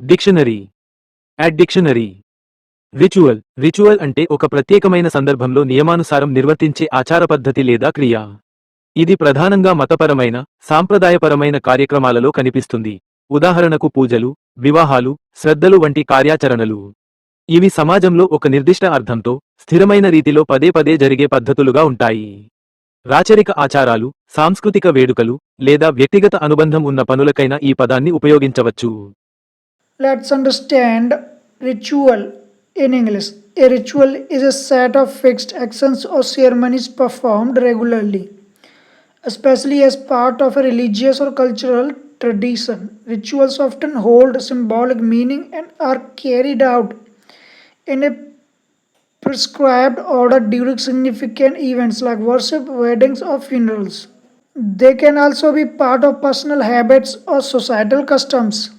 Dictionary at dictionary ritual ritual అంటే ఒక ప్రత్యేకమైన సందర్భంలో నియమానుసారం నిర్వర్తించే ఆచార పద్ధతి లేదా క్రియ. ఇది ప్రధానంగా మతపరమైన సాంప్రదాయపరమైన కార్యక్రమాలలో కనిపిస్తుంది. ఉదాహరణకు పూజలు వివాహాలు శ్రద్ధలు వంటి కార్యాచరణలు. ఇవి సమాజంలో ఒక నిర్దిష్ట అర్థంతో స్థిరమైన రీతిలో పదే పదే జరిగే పద్ధతులుగా ఉంటాయి. రాచరిక ఆచారాలు సాంస్కృతిక వేడుకలు లేదా వ్యక్తిగత అనుబంధం ఉన్న పనులకైనా ఈ పదాన్ని ఉపయోగించవచ్చు. Let's understand ritual in English. A ritual is a set of fixed actions or ceremonies performed regularly, especially as part of a religious or cultural tradition. Rituals often hold symbolic meaning and are carried out in a prescribed order during significant events like worship, weddings, or funerals. They can also be part of personal habits or societal customs.